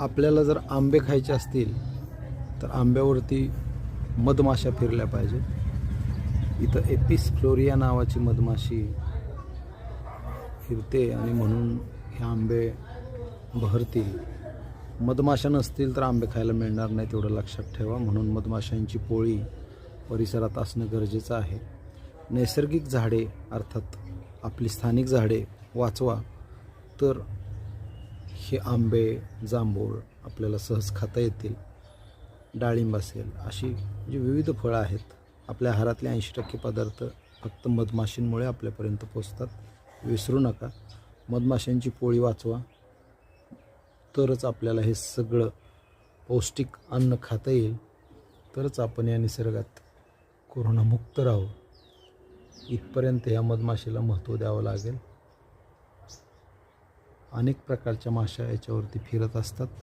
आपल्याला जर आंबे खायचे असतील तर आंब्यावरती मधमाशा फिरल्या पाहिजेत इथं एपिस फ्लोरिया नावाची मधमाशी फिरते आणि म्हणून हे आंबे बहरतील. मधमाशा नसतील तर आंबे खायला मिळणार नाही तेवढं लक्षात ठेवा. म्हणून मधमाशांची पोळी परिसरात असणं गरजेचं आहे. नैसर्गिक झाडे अर्थात आपली स्थानिक झाडे वाचवा. तर हे आंबे जांभूळ आपल्याला सहज खाता येतील. डाळिंब असेल अशी जी विविध फळं आहेत आपल्या आहारातले ऐंशी टक्के पदार्थ फक्त मधमाशींमुळे आपल्यापर्यंत पोचतात विसरू नका मधमाशांची पोळी वाचवा. तरच आपल्याला हे सगळं पौष्टिक अन्न खाता येईल. तरच आपण या निसर्गात कोरोनामुक्त राहू. इथपर्यंत ह्या मधमाशीला महत्त्व द्यावं लागेल. अनेक प्रकारच्या माशा याच्यावरती फिरत असतात.